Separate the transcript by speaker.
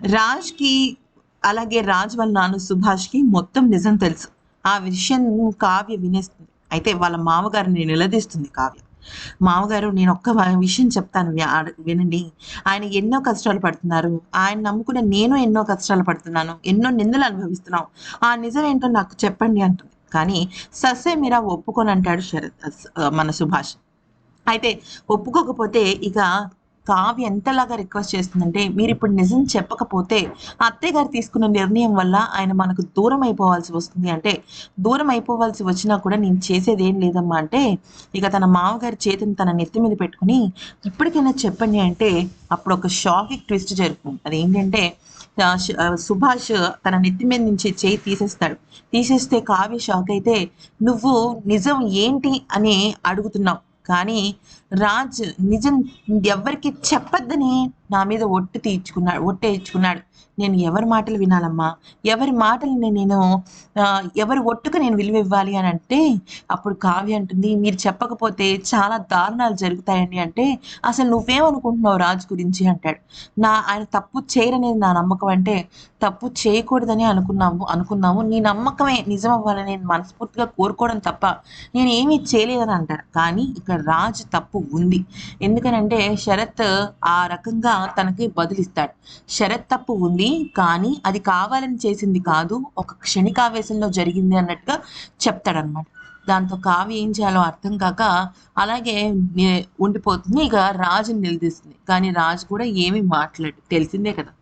Speaker 1: రాజ్కి అలాగే రాజ్ వాళ్ళ నాన్న సుభాష్కి మొత్తం నిజం తెలుసు. ఆ విషయం కావ్య వినేస్తుంది. అయితే వాళ్ళ మామగారిని నిలదీస్తుంది కావ్య. మామగారు నేను ఒక్క విషయం చెప్తాను. వినండి. ఆయన ఎన్నో కష్టాలు పడుతున్నారు. ఆయన నమ్ముకున్న నేను ఎన్నో కష్టాలు పడుతున్నాను. ఎన్నో నిందలు అనుభవిస్తున్నాం ఆ నిజం ఏంటో నాకు చెప్పండి అంటుంది. కానీ ససే మీరా ఒప్పుకొని అంటాడు శరత్ మన సుభాష్. అయితే ఒప్పుకోకపోతే ఇక కావ్య ఎంతలాగా రిక్వెస్ట్ చేస్తుందంటే మీరు ఇప్పుడు నిజం చెప్పకపోతే అత్తయ్య గారు తీసుకున్న నిర్ణయం వల్ల ఆయన మనకు దూరం అయిపోవాల్సి వస్తుంది. అంటే దూరం అయిపోవాల్సి వచ్చినా కూడా నేను చేసేది ఏం లేదమ్మా అంటే ఇక తన మామగారి చేతిని తన నెత్తి మీద పెట్టుకుని ఇప్పటికైనా చెప్పండి అంటే అప్పుడు ఒక షాకింగ్ ట్విస్ట్ జరుగుతుంది. అదేంటంటే ఏంటంటే సుభాష్ తన నెత్తి మీద నుంచి చేయి తీసేస్తాడు. తీసేస్తే కావ్య షాక్ అయితే నువ్వు నిజం ఏంటి? అని అడుగుతున్నావు. కానీ రాజ్ నిజం ఎవ్వరికి చెప్పొద్దని నా మీద ఒట్టు తీర్చుకున్నాడు ఒట్టేయించుకున్నాడు నేను ఎవరి మాటలు వినాలమ్మా? ఎవరి మాటలు నేను ఎవరి ఒట్టుకు నేను విలువ ఇవ్వాలి అని అంటే అప్పుడు కావ్య అంటుంది మీరు చెప్పకపోతే చాలా దారుణాలు జరుగుతాయండి అంటే అసలు నువ్వేమనుకుంటున్నావు రాజు గురించి అంటాడు. నా ఆయన తప్పు చేయరనేది నా నమ్మకం అంటే తప్పు చేయకూడదని అనుకున్నాము అనుకున్నాము. నీ నమ్మకమే నిజం అవ్వాలని నేను మనస్ఫూర్తిగా కోరుకోవడం తప్ప నేను ఏమీ చేయలేదని అంటాడు. కానీ ఇక్కడ రాజు తప్పు ఉంది. ఎందుకనంటే శరత్ ఆ రకంగా తనకి బదులిస్తాడు. శరత్ తప్పు ఉంది కానీ అది కావాలని చేసింది కాదు ఒక క్షణికావేశంలో జరిగింది అన్నట్టుగా చెప్తాడనమాట దాంతో కావ్య ఏం చేయాలో అర్థం కాక అలాగే ఉండిపోతుంది. ఇక రాజుని నిలదీస్తుంది. కానీ రాజు కూడా ఏమీ మాట్లాడు తెలిసిందే కదా.